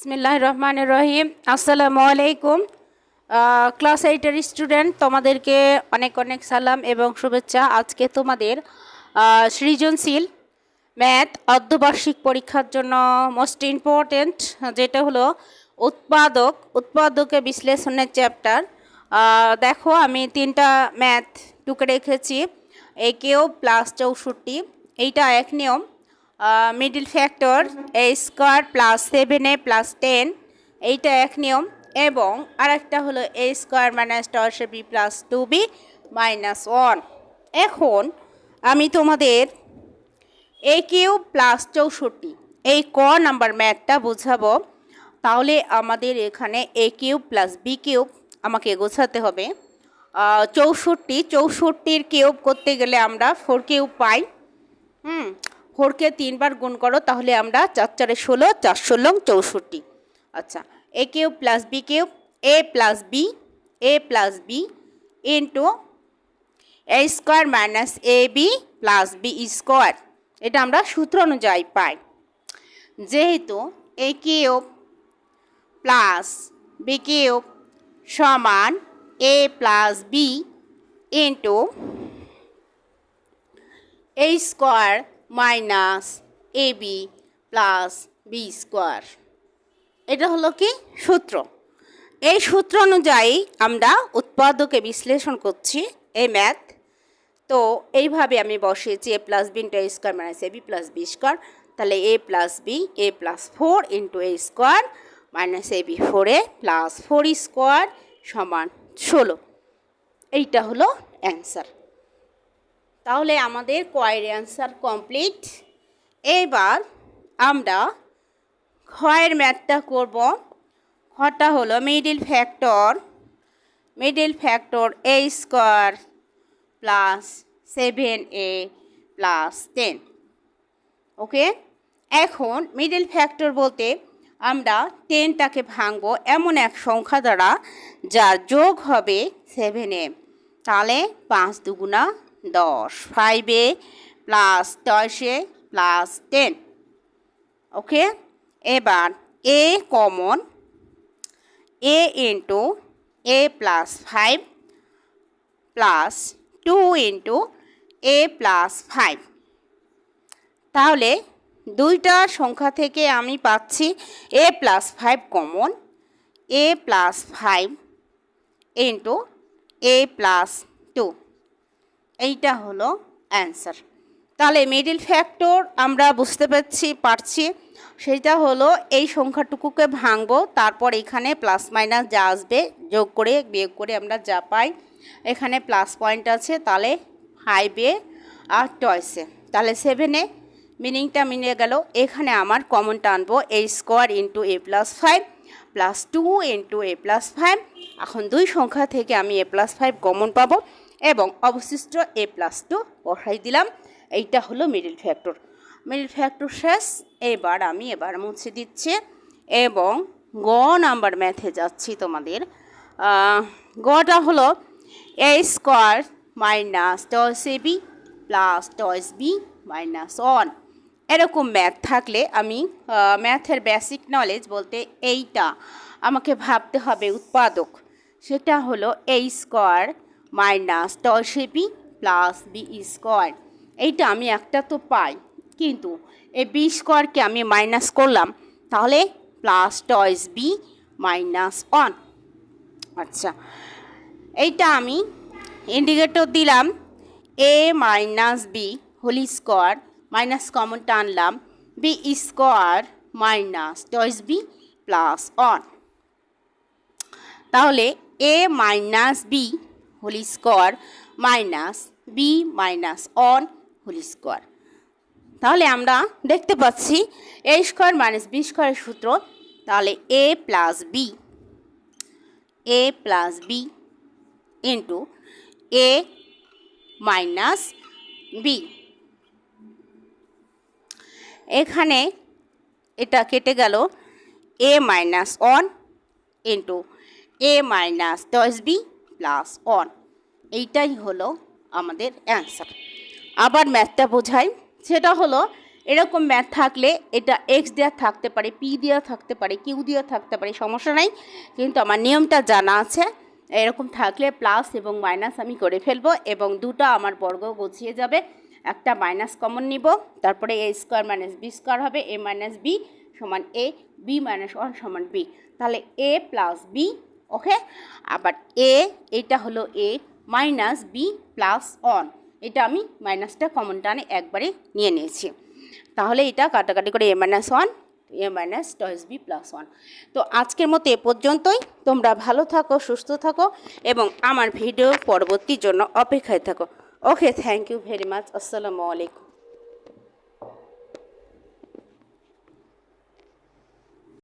বিসমিল্লাহ রহমান রহিম আসসালামু আলাইকুম ক্লাস এইটের স্টুডেন্ট তোমাদেরকে অনেক অনেক সালাম এবং শুভেচ্ছা। আজকে তোমাদের আহ, সৃজনশীল ম্যাথ অর্ধবার্ষিক পরীক্ষার জন্য মোস্ট ইম্পর্টেন্ট যেটা হলো উৎপাদক উৎপাদকে বিশ্লেষণের চ্যাপ্টার দেখো আমি তিনটা ম্যাথ টুকে রেখেছি। এ কেউ প্লাস চৌষট্টি এইটা এক নিয়ম। Middle factor a square plus seven a plus ten এইটা এক নিয়ম। এবং আরেকটা হলো এ স্কোয়ার মাইনাস দশ b plus two b minus one এখন আমি তোমাদের এ কিউব প্লাস চৌষট্টি, এই ক নাম্বার ম্যাথটা বোঝাবো। তাহলে আমাদের এখানে a cube plus b cube আমাকে গোছাতে হবে। চৌষট্টি, চৌষট্টির কিউব করতে গেলে আমরা ফোর কিউব পাই। হুম ফোরকে তিনবার গুণ করো, তাহলে আমরা চার চারে ষোলো, চার ষোলো, চৌষট্টি। আচ্ছা a cube plus b cube, a plus b, a plus b into a square minus a b plus b square. এটা আমরা সূত্র অনুযায়ী পাই। যেহেতু a cube plus b cube সমান a plus b into a square minus a b plus b square. এটা হলো কি? সূত্র। এই সূত্র অনুযায়ী আমরা উৎপাদকে বিশ্লেষণ করছি, এই ম্যাথ তো এইভাবে আমি বসিয়েছি, a plus b into a square minus a b plus b square. তাহলে a plus b, a plus four into a square minus a b ফোরে প্লাস ফোর স্কোয়ার সমান ষোলো। এইটা হলো অ্যান্সার। তাহলে আমাদের কয়ের অ্যান্সার কমপ্লিট এবার আমরা ক্ষয়ের ম্যাথটা করব। খটা হলো middle factor middle factor a square plus seven a plus ten okay এখন মিডিল ফ্যাক্টর বলতে আমরা টেনটাকে ভাঙবো এমন এক সংখ্যা দ্বারা, যার যোগ হবে সেভেন এ তাহলে পাঁচ দুগুণা দশ। ফাইভে প্লাস দশে প্লাস টেন ওকে এবার a common a into a plus five plus two into a plus five তাহলে দুইটা সংখ্যা থেকে আমি পাচ্ছি a plus five common a plus five into a plus two এইটা হলো অ্যান্সার। তাহলে মিডিল ফ্যাক্টর আমরা বুঝতে পারছি পারছি। সেটা হলো এই সংখ্যাটুকুকে ভাঙবো, তারপর এখানে প্লাস মাইনাস যা আসবে, যোগ করে, বিয়োগ করে আমরা যা পাই, এখানে প্লাস পয়েন্ট আছে, তাহলে ফাইভে আর টয়েসে তাহলে সেভেনে মিনিংটা মিলে গেল, এখানে আমার কমন আনব a square into a plus five plus two into a plus five এখন দুই সংখ্যা থেকে আমি এ প্লাস ফাইভ কমন পাবো। এবং অবশিষ্ট এ প্লাস টু বসাই দিলাম। এইটা হলো মিডিল ফ্যাক্টর মিডিল ফ্যাক্টর শেষ। এবার আমি এবার মুছে দিচ্ছি এবং গ নাম্বার ম্যাথে যাচ্ছি তোমাদের। গটা হলো এ স্কোয়ার মাইনাস দশ এ বি প্লাস দশ বি মাইনাস ওয়ান এরকম ম্যাথ থাকলে আমি ম্যাথের বেসিক নলেজ বলতে এইটা আমাকে ভাবতে হবে উৎপাদক। সেটা হলো এ স্কোয়ার মাইনাস দশ বি প্লাস বি স্কোয়ার। এইটা আমি একটা তো পাই, কিন্তু এই বি স্কোয়ারকে আমি মাইনাস করলাম, তাহলে plus twice b minus one. আচ্ছা এইটা আমি ইন্ডিকেটর দিলাম a minus b whole square minus কমনটা আনলাম b square minus twice b plus one. তাহলে a minus b whole square minus b minus one whole square. তাহলে আমরা দেখতে পাচ্ছি এ স্কোয়ার মাইনাস বি স্কোয়ারের সূত্র, তাহলে a plus b a plus b into a minus b এখানে এটা কেটে গেল a minus one into a minus দশ বি প্লাস ওয়ান এইটাই হলো আমাদের অ্যান্সার আবার ম্যাথটা বোঝাই। সেটা হলো, এরকম ম্যাথ থাকলে এটা এক্স দেওয়া থাকতে পারে পি দেওয়া থাকতে পারে কিউ দেওয়া থাকতে পারে, সমস্যা নাই। কিন্তু আমার নিয়মটা জানা আছে, এরকম থাকলে প্লাস এবং মাইনাস আমি করে ফেলব এবং দুটো আমার বর্গ গুছিয়ে যাবে। একটা মাইনাস কমন নিব, তারপরে a square minus b square হবে এ মাইনাস বি সমান এ বি মাইনাস ওয়ান সমান বি তাহলে এ প্লাস বি ওকে আবার এ এটা হলো a minus b plus one এটা আমি মাইনাসটা কমন টানে একবারে নিয়ে নিয়েছি। তাহলে এটা কাটাকাটি করে a minus one a minus twice b plus one তো আজকের মতো এ পর্যন্তই। তোমরা ভালো থাকো, সুস্থ থাকো এবং আমার ভিডিওর পরবর্তীর জন্য অপেক্ষায় থাকো। Okay thank you very much আসসালামু আলাইকুম।